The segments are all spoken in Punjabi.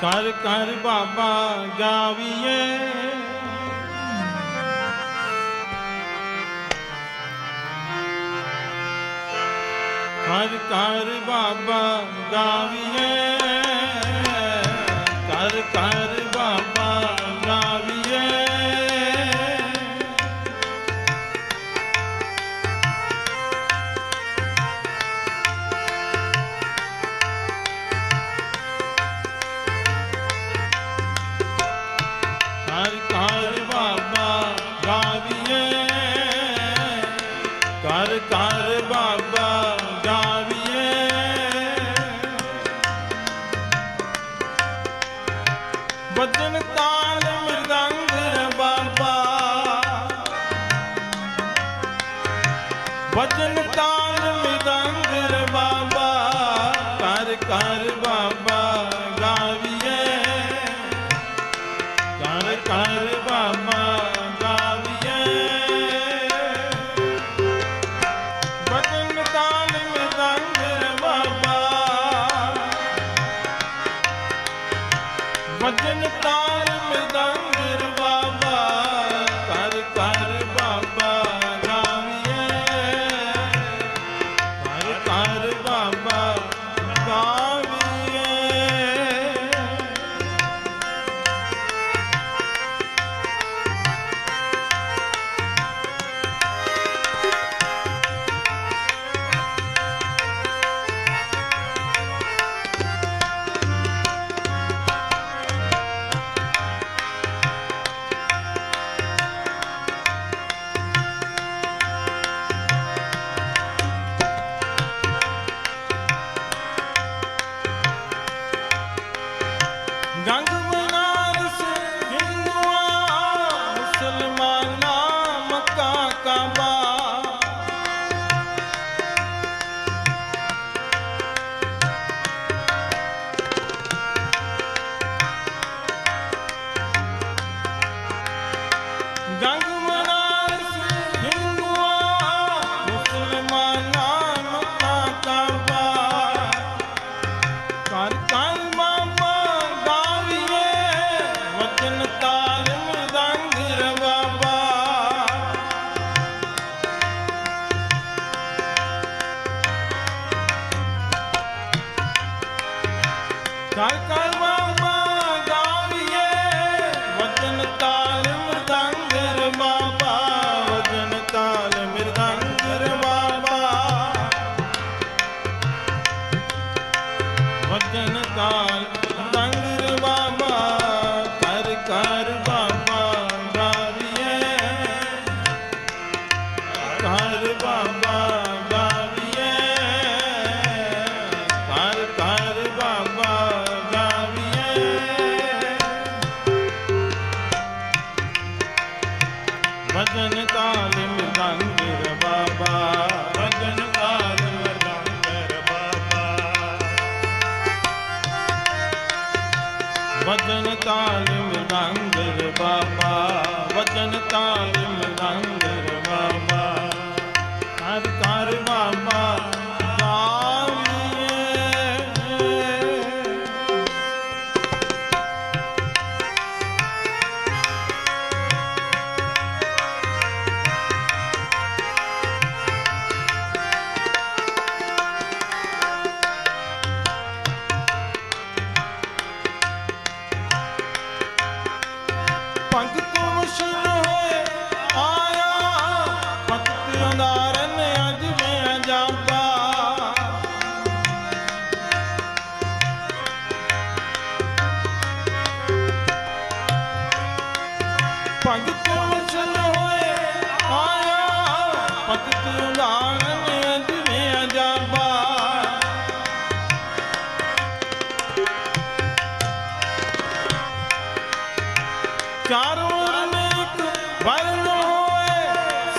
ਕਰ ਕਰ ਬਾਬਾ ਗਾਵੀਏ। ਕਰ ਕਰ ਬਾਬਾ ਗਾਵੀਏ। भजन का ਭਜਨ ਤਾਂ ਵਚਨ ਤਾਲ ਮਦੰਗਰ ਬਾਬਾ ਵਚਨ ਤਾਲ ਮਦੰਗਰ ਬਾਬਾ।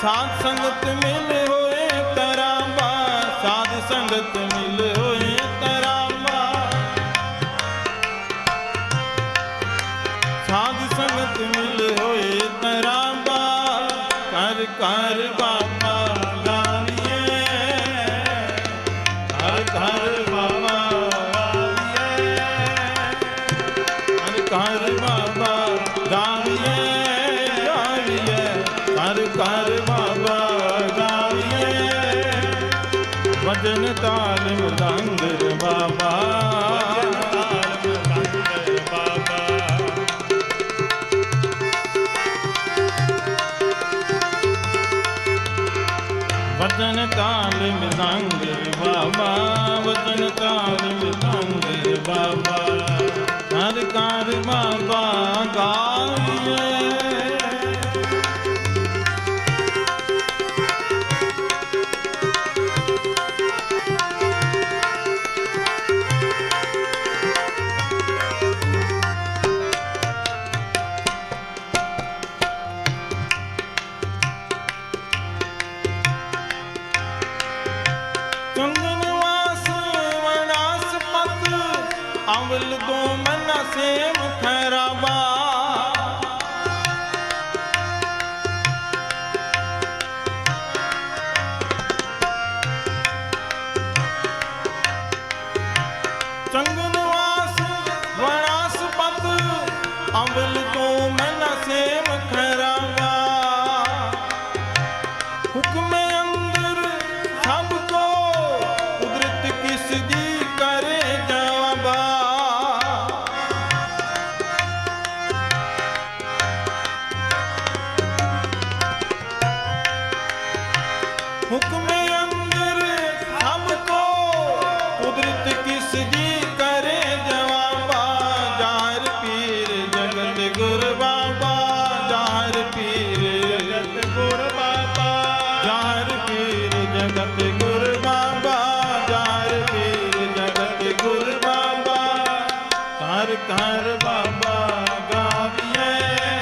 ਸਾਧ ਸੰਗਤ ਮਿਲ ਹੋਏ ਕਰਾਂਬਾ ਸਾਧ ਸੰਗਤ ਮਿਲ ਹੋਏ। ਭਜਨ ਤਾਲ ਮਦੰਗ ਬਾਬਾ। ਵਜਨ ਤਾਲ ਮਦੰਗ ਬਾਬਾ, ਵਜਨ ਤਾਲ ਮਦੰਗ ਬਾਬਾ। ਹਰ ਕਾਰ ਬਾਬਾ ਗਾਈਏ। ਫੁੱਲ ਦੋ ਮਨ ਸੇਮ ਖੈਰਾਬ ਕਰ ਬਾਬਾ ਗਾਵੀਏ